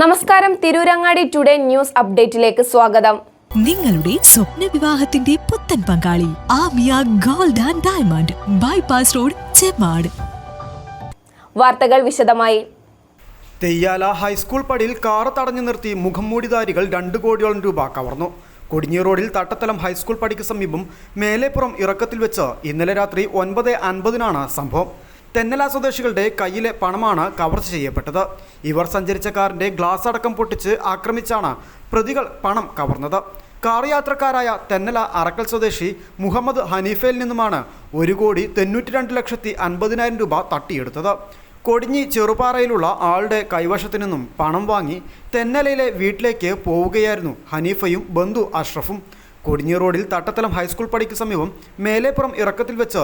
നമസ്കാരം. Tirurangadi today news അപ്ഡേറ്റിലേക്ക് സ്വാഗതം. നിങ്ങളുടെ സ്വപ്ന വിവാഹത്തിന്റെ പുത്തൻ പങ്കാളി Aamiya gold and diamond bypass road Chemmad വാർത്തകൾ വിശദമായി. തെയ്യാല ഹൈസ്കൂൾ പടിയിൽ കാർ തടഞ്ഞു നിർത്തി മുഖംമൂടിധാരികൾ രണ്ട് കോടിയോളം രൂപ കവർന്നു. കൊടിഞ്ഞി റോഡിൽ തട്ടത്തലം ഹൈസ്കൂൾ പടിക്ക് സമീപം മേലേപ്പുറം ഇറക്കത്തിൽ വെച്ച് ഇന്നലെ രാത്രി ഒൻപത് അൻപതിനാണ് സംഭവം. തെന്നല സ്വദേശികളുടെ കയ്യിലെ പണമാണ് കവർച്ച ചെയ്യപ്പെട്ടത്. ഇവർ സഞ്ചരിച്ച കാറിന്റെ ഗ്ലാസ് അടക്കം പൊട്ടിച്ച് ആക്രമിച്ചാണ് പ്രതികൾ പണം കവർന്നത്. കാർ യാത്രക്കാരായ തെന്നല അറക്കൽ സ്വദേശി മുഹമ്മദ് ഹനീഫയിൽ നിന്നുമാണ് ഒരു കോടി തൊണ്ണൂറ്റി രണ്ട് ലക്ഷത്തി അൻപതിനായിരം രൂപ തട്ടിയെടുത്തത്. കൊടിഞ്ഞി ചെറുപാറയിലുള്ള ആളുടെ കൈവശത്തു നിന്നും പണം വാങ്ങി തെന്നലയിലെ വീട്ടിലേക്ക് പോവുകയായിരുന്നു ഹനീഫയും ബന്ധു അഷ്റഫും. കൊടിഞ്ഞി റോഡിൽ തട്ടത്തലം ഹൈസ്കൂൾ പടിക്ക് സമീപം മേലേപ്പുറം ഇറക്കത്തിൽ വെച്ച്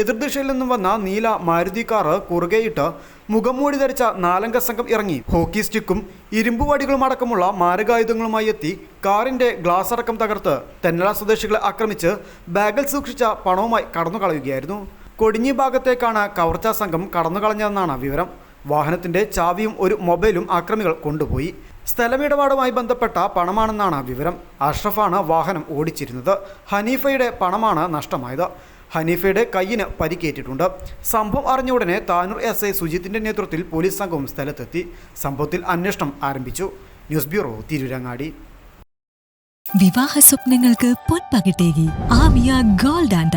എതിർദിശയിൽ നിന്നും വന്ന നീല മാരുതി കാറ് കുറുകെയിട്ട് മുഖംമൂടി ധരിച്ച നാലംഗ സംഘം ഇറങ്ങി. ഹോക്കി സ്റ്റിക്കും ഇരുമ്പ് വടികളും അടക്കമുള്ള മാരകായുധങ്ങളുമായി എത്തി കാറിന്റെ ഗ്ലാസ് അടക്കം തകർത്ത് തെന്നല സ്വദേശികളെ ആക്രമിച്ച് ബാഗിൽ സൂക്ഷിച്ച പണവുമായി കടന്നു കളയുകയായിരുന്നു കൊടിഞ്ഞി ഭാഗത്തേക്കാണ് കവർച്ചാ സംഘം കടന്നു കളഞ്ഞതെന്നാണ് വിവരം. വാഹനത്തിന്റെ ചാവിയും ഒരു മൊബൈലും ആക്രമികൾ കൊണ്ടുപോയി. സ്ഥലമിടപാടുമായി ബന്ധപ്പെട്ട പണമാണെന്നാണ് വിവരം. അഷ്റഫാണ് വാഹനം ഓടിച്ചിരുന്നത്. ഹനീഫയുടെ പണമാണ് നഷ്ടമായത്. ഹനീഫയുടെ കയ്യിന് പരിക്കേറ്റിട്ടുണ്ട്. സംഭവം അറിഞ്ഞ ഉടനെ താനൂർ എസ് ഐ സുജിത്തിന്റെ നേതൃത്വത്തിൽ പോലീസ് സംഘവും സ്ഥലത്തെത്തി. സംഭവത്തിൽ അന്വേഷണം ആരംഭിച്ചു. News bureau Tirurangadi. വിവാഹ സ്വപ്നങ്ങൾക്ക് പൊൻപകിട്ടേകി. Amiya gold and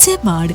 Chemmad